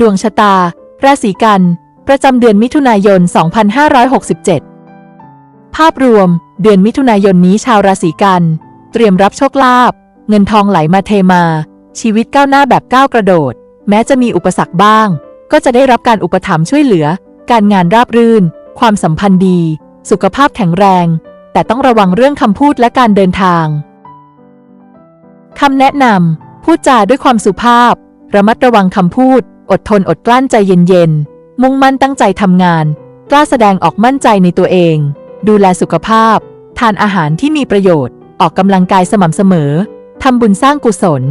ดวงชะตา ราศีกัน ประจำเดือนมิถุนายน 2567 ภาพรวม เดือนมิถุนายนนี้ชาวราศีกัน เตรียมรับโชคลาภ เงินทองไหลมาเทมา ชีวิตก้าวหน้าแบบก้าวกระโดด แม้จะมีอุปสรรคบ้าง ก็จะได้รับการอุปถัมภ์ช่วยเหลือ การงานราบรื่น ความสัมพันธ์ดี สุขภาพแข็งแรง แต่ต้องระวังเรื่องคำพูดและการเดินทาง คำแนะนำพูดจาด้วยความสุภาพ ระมัดระวังคำพูด อดทนอดกลั้นใจเย็นๆ มุ่งมั่นตั้งใจทำงาน กล้าแสดงออกมั่นใจในตัวเอง ดูแลสุขภาพ ทานอาหารที่มีประโยชน์ ออกกำลังกายสม่ำเสมอ ทำบุญสร้างกุศล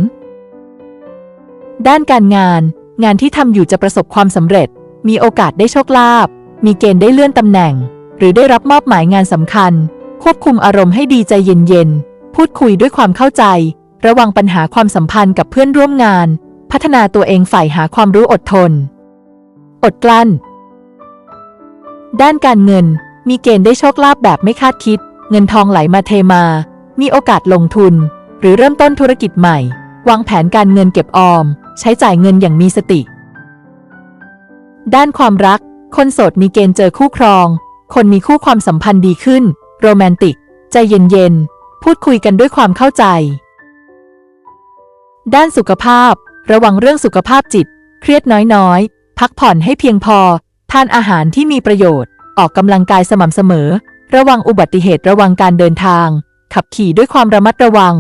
ด้านการงาน งานที่ทำอยู่จะประสบความสำเร็จ มีโอกาสได้โชคลาภ มีเกณฑ์ได้เลื่อนตำแหน่ง หรือได้รับมอบหมายงานสำคัญ ควบคุมอารมณ์ให้ดีใจเย็นๆ พูดคุยด้วยความเข้าใจ ระวังปัญหาความสัมพันธ์กับเพื่อนร่วมงาน พัฒนาตัวเองฝ่ายหาความรู้อดทน อดกลั้น ด้านการเงินมีเกณฑ์ได้โชคลาภแบบไม่คาดคิด เงินทองไหลมาเทมา มีโอกาสลงทุน หรือเริ่มต้นธุรกิจใหม่ วางแผนการเงินเก็บออม ใช้จ่ายเงินอย่างมีสติ ด้านความรัก คนโสดมีเกณฑ์เจอคู่ครอง คนมีคู่ความสัมพันธ์ดีขึ้น โรแมนติก ใจเย็นๆ พูดคุยกันด้วยความเข้าใจ ด้านสุขภาพ ระวังเรื่องสุขภาพจิต เครียดน้อยๆ พักผ่อนให้เพียงพอ ทานอาหารที่มีประโยชน์ ออกกำลังกายสม่ำเสมอ ระวังอุบัติเหตุระวังการเดินทาง ขับขี่ด้วยความระมัดระวัง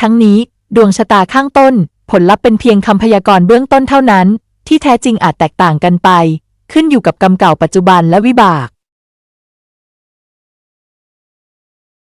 ทั้งนี้ ดวงชะตาข้างต้น ผลลัพธ์เป็นเพียงคำพยากรณ์เบื้องต้นเท่านั้น ที่แท้จริงอาจแตกต่างกันไป ขึ้นอยู่กับกรรมเก่าปัจจุบันและวิบาก